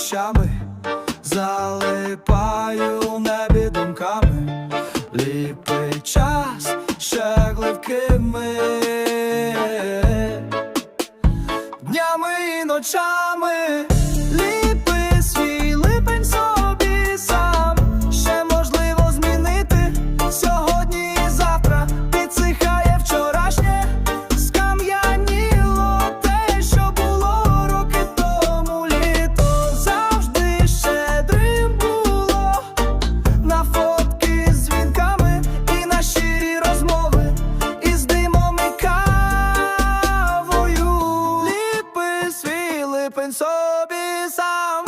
дощами, залипаю в небі думками, ліпий час ще гливкими днями і ночами. Свій собі сам.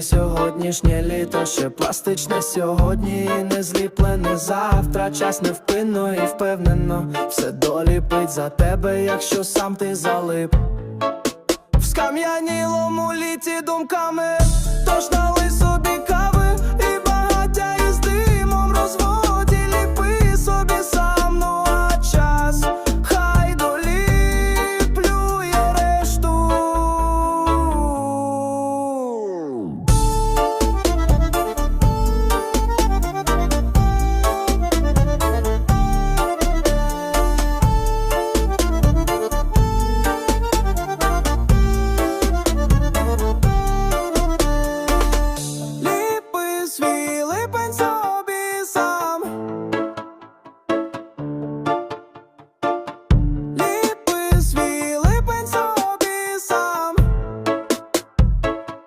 Сьогоднішнє літо, ще пластичне сьогодні і не зліплене завтра. Час невпинно і впевнено, все доліпить за тебе, якщо сам ти залип. Скам'янілому літі думками, тож на